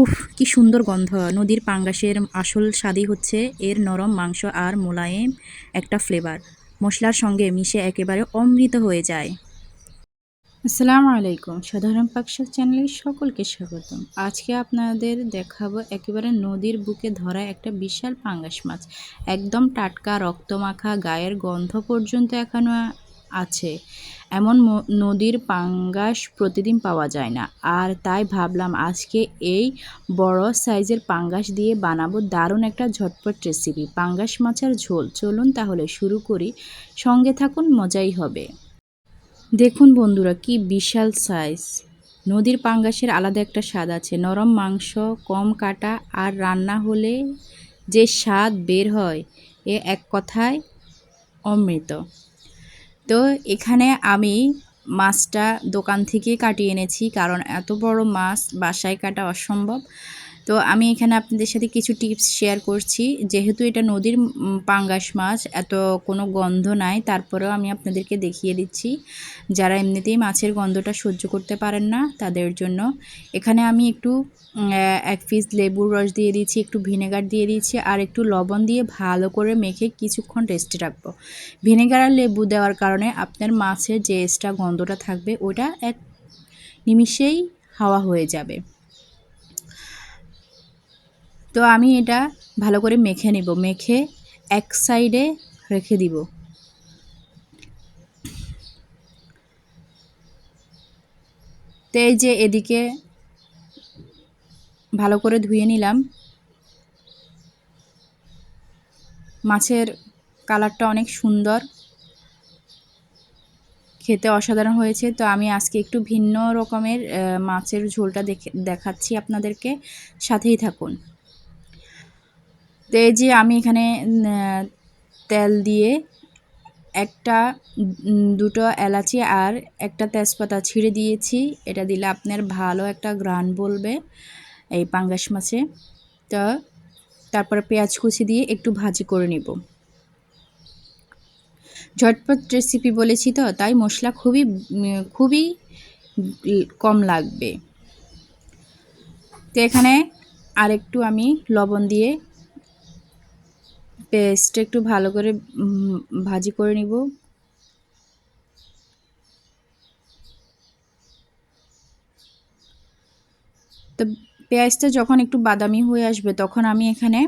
উফ, কি সুন্দর গন্ধ। নদীর পাঙ্গাসের আসল স্বাদই হচ্ছে এর নরম মাংস আর মোলায়েম, একটা ফ্লেভার মশলার সঙ্গে মিশে একেবারে অমৃত হয়ে যায়। আসসালামু আলাইকুম। সাধারণ পাকশাক চ্যানেলে সকলকে স্বাগতম। আজকে আপনাদের দেখাবো একেবারে নদীর বুকে ধরা একটা বিশাল পাঙ্গাস মাছ। একদম টাটকা, রক্তমাখা, গায়ের গন্ধ পর্যন্ত এখনও আছে। এমন নদীর পাঙ্গাস প্রতিদিন পাওয়া যায় না। আর তাই ভাবলাম আজকে এই বড় সাইজের পাঙ্গাস দিয়ে বানাবো দারুণ একটা ঝটপট রেসিপি পাঙ্গাস মাছের ঝোল। চলুন তাহলে শুরু করি। সঙ্গে থাকুন, মজাই হবে। দেখুন বন্ধুরা, কি বিশাল সাইজ নদীর পাঙ্গাসের আলাদা একটা স্বাদ আছে। নরম মাংস, কম কাটা আর রান্না হলে যে স্বাদ বের হয়, এ এক কথায় অমৃত। তো এখানে আমি মাছটা দোকান থেকে কাটিয়ে এনেছি, কারণ এত বড় মাছ বাসায় কাটা অসম্ভব। তো আমি এখানে আপনাদের সাথে কিছু টিপস শেয়ার করছি। যেহেতু এটা নদীর পাঙ্গাস মাছ, এত কোনো গন্ধ নাই, তারপরেও আমি আপনাদেরকে দেখিয়ে দিচ্ছি। যারা এমনিতেই মাছের গন্ধটা সহ্য করতে পারেন না, তাদের জন্য। এখানে আমি একটু এক পিস লেবুর রস দিয়ে দিয়েছি, একটু ভিনেগার দিয়ে দিচ্ছি আর একটু লবণ দিয়ে ভালো করে মেখে কিছুক্ষণ রেস্টে রাখব। ভিনেগার আর লেবু দেওয়ার কারণে আপনার মাছের যে এক্সট্রা গন্ধটা থাকবে, ওটা এক নিমিষেই হাওয়া হয়ে যাবে। তো আমি এটা ভালো করে মেখে নেব। মেখে এক সাইডে রেখে দিব। তো এই যে এদিকে ভালো করে ধুয়ে নিলাম। মাছের কালারটা অনেক সুন্দর। খেতে অসাধারণ হয়েছে। তো আমি আজকে একটু ভিন্ন রকমের মাছের ঝোলটা দেখে, দেখাচ্ছি আপনাদেরকে। সাথেই থাকুন। তো এই যে আমি এখানে তেল দিয়ে একটা দুটো এলাচি আর একটা তেজপাতা ছিঁড়ে দিয়েছি। এটা দিলে আপনার ভালো একটা গ্রান বলবে এই পাঙ্গাস মাছে। তো তারপরে পেঁয়াজ কুচি দিয়ে একটু ভাজি করে নিব। ঝটপট রেসিপি বলেছি তো, তাই মশলা খুবই খুবই কম লাগবে। তো এখানে আরেকটু আমি লবণ দিয়ে পেস্ট একটু ভালো করে ভাজি করে নিব। তো পেঁয়াজটা যখন একটু বাদামি হয়ে আসবে, তখন আমি এখানে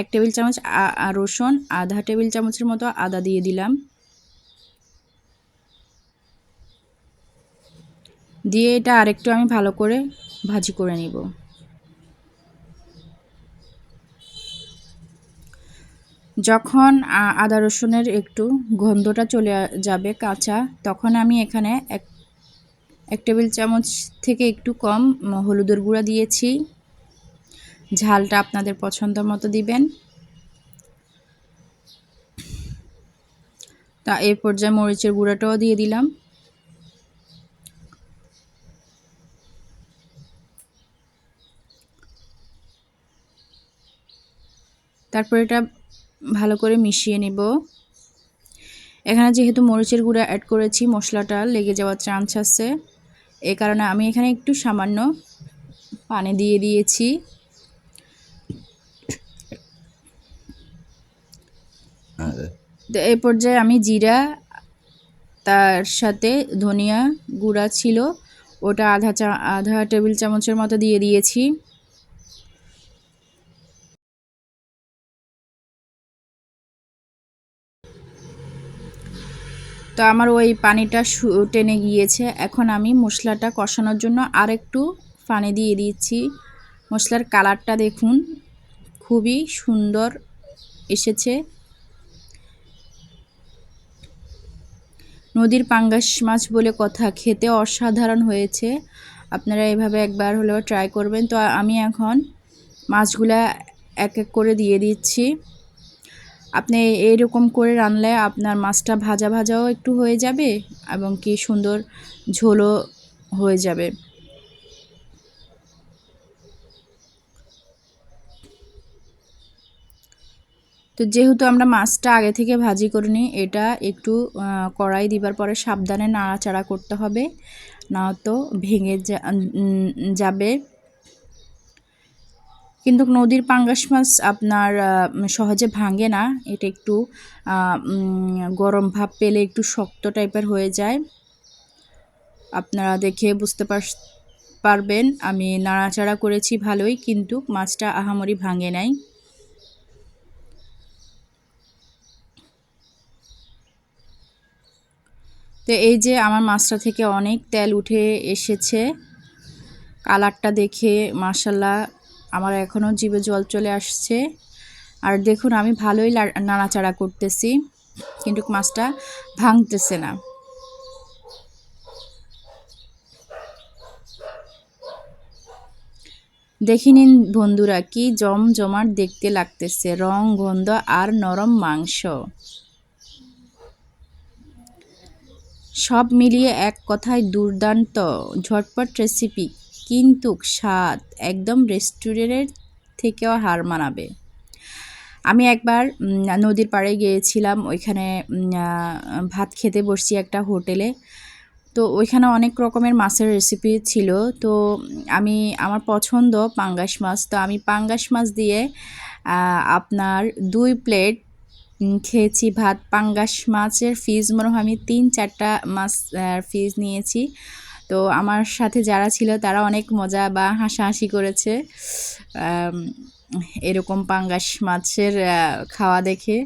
এক টেবিল চামচ রসুন, আধা টেবিল চামচের মতো আদা দিয়ে দিলাম। দিয়ে এটা আরেকটু আমি ভালো করে ভাজি করে নিব। যখন আদা রসুনের একটু গন্ধটা চলে যাবে কাঁচা, তখন আমি এখানে এক এক টেবিল চামচ থেকে একটু কম হলুদের গুঁড়া দিয়েছি। ঝালটা আপনাদের পছন্দ মতো দিবেন। তা এই পর্যায়ে মরিচের গুঁড়াটাও দিয়ে দিলাম। তারপর এটা ভালো করে মিশিয়ে নেব। এখানে যেহেতু মরিচের গুঁড়া অ্যাড করেছি, মশলাটা লেগে যাওয়ার চান্স আছে। এ কারণে আমি এখানে একটু সামান্য পানি দিয়ে দিয়েছি। তো এই পর্যায়ে আমি জিরা, তার সাথে ধনিয়া গুঁড়া ছিল, ওটা আধা চা, আধা টেবিল চামচের মতো দিয়ে দিয়েছি। তো আমার ওই পানিটা টেনে গিয়েছে। এখন আমি মশলাটা কষানোর জন্য আরেকটু পানি দিয়ে দিচ্ছি। মশলার কালারটা দেখুন, খুবই সুন্দর এসেছে। নদীর পাঙ্গাস মাছ বলে কথা, খেতে অসাধারণ হয়েছে। আপনারা এভাবে একবার হলেও ট্রাই করবেন। তো আমি এখন মাছগুলা এক এক করে দিয়ে দিচ্ছি। আপনি এইরকম করে রানলে আপনার মাছটা ভাজা ভাজাও একটু হয়ে যাবে এবং কি সুন্দর ঝোলও হয়ে যাবে। তো যেহেতু আমরা মাছটা আগে থেকে ভাজি করে নিই, এটা একটু কড়াই দিবার পরে সাবধানে নাড়াচাড়া করতে হবে, না তো ভেঙে যাবে। কিন্তু নদীর পাঙ্গাস মাছ আপনার সহজে ভাঙে না। এটা একটু গরম ভাব পেলে একটু শক্ত টাইপের হয়ে যায়। আপনারা দেখে বুঝতে পার- পারবেন। আমি নাড়াচাড়া করেছি ভালোই, কিন্তু মাছটা আহামরি ভাঙে নাই। তো এই যে আমার মাছটা থেকে অনেক তেল উঠে এসেছে। কালারটা দেখে মাসাল্লাহ আমার এখনও জীবে জল চলে আসছে। আর দেখুন, আমি ভালোই নাড়াচাড়া করতেছি, কিন্তু মাছটা ভাঙতেছে না। দেখে নিন বন্ধুরা, কি জমজমাট দেখতে লাগতেছে, রং, গন্ধ আর নরম মাংস। সব মিলিয়ে এক কথায় দুর্দান্ত, ঝটপট রেসিপি কিন্তু স্বাদ একদম রেস্টুরেন্টের থেকেও হার মানাবে। আমি একবার নদীর পাড়ে গিয়েছিলাম, ওইখানে ভাত খেতে বসছি একটা হোটেলে। তো ওইখানে অনেক রকমের মাছের রেসিপি ছিল। তো আমি, আমার পছন্দ পাঙ্গাস মাছ। তো আমি পাঙ্গাস মাছ দিয়ে আপনার দুই প্লেট খেয়েছি ভাত। পাঙ্গাস মাছের ফিজ মনে হয় আমি তিন চারটা মাছ ফিজ নিয়েছি। তো আমার সাথে যারা ছিল তারা অনেক মজা বা হাসাহাসি করেছে। এরকম পাঙ্গাস মাছের খাওয়া দেখে।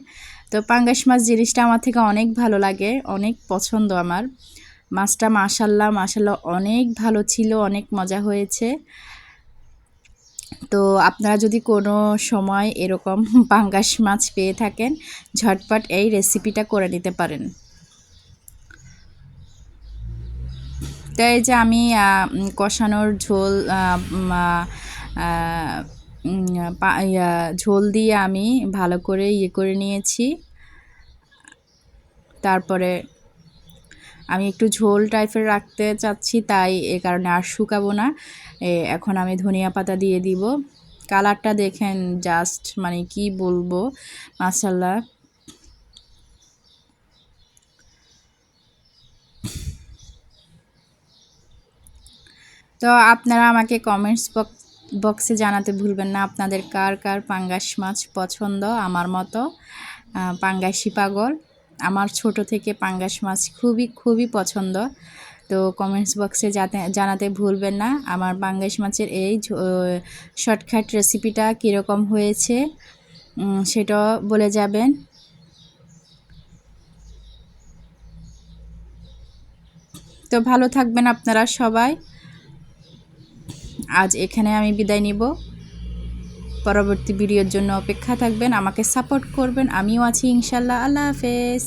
তো পাঙ্গাস মাছ জিনিসটা আমার থেকে অনেক ভালো লাগে, অনেক পছন্দ আমার। মাছটা মাশাল্লাহ মাশাল্লাহ অনেক ভালো ছিল, অনেক মজা হয়েছে। তো আপনারা যদি কোনো সময় এরকম পাঙ্গাস মাছ পেয়ে থাকেন, ঝটপট এই রেসিপিটা করে নিতে পারেন। তো এই যে আমি কষানোর ঝোল ঝোল দিয়ে আমি ভালো করে ইয়ে করে নিয়েছি। তারপরে আমি একটু ঝোল টাইপের রাখতে চাচ্ছি, তাই এ কারণে আর শুকাবো না। এখন আমি ধনিয়া পাতা দিয়ে দিব। কালারটা দেখেন, জাস্ট মানে কি বলব মাসাল্লাহ তো আপনারা আমাকে কমেন্টস বক্সে জানাতে ভুলবেন না। আপনাদের কার কার পাঙ্গাস মাছ পছন্দ? আমার মতো পাঙ্গাসি পাগল। আমার ছোট থেকে পাঙ্গাস মাছ খুবই খুবই পছন্দ। তো কমেন্টস বক্সে যাতে জানাতে ভুলবেন না। আমার পাঙ্গাস মাছের এই শর্টকাট রেসিপিটা কীরকম হয়েছে সেটাও বলে যাবেন। তো ভালো থাকবেন আপনারা সবাই। আজ এখানে আমি বিদায় নিব। পরবর্তী ভিডিওর জন্য অপেক্ষা থাকবেন, আমাকে সাপোর্ট করবেন, আমিও আছি ইনশাল্লাহ। আল্লাহ হাফেজ।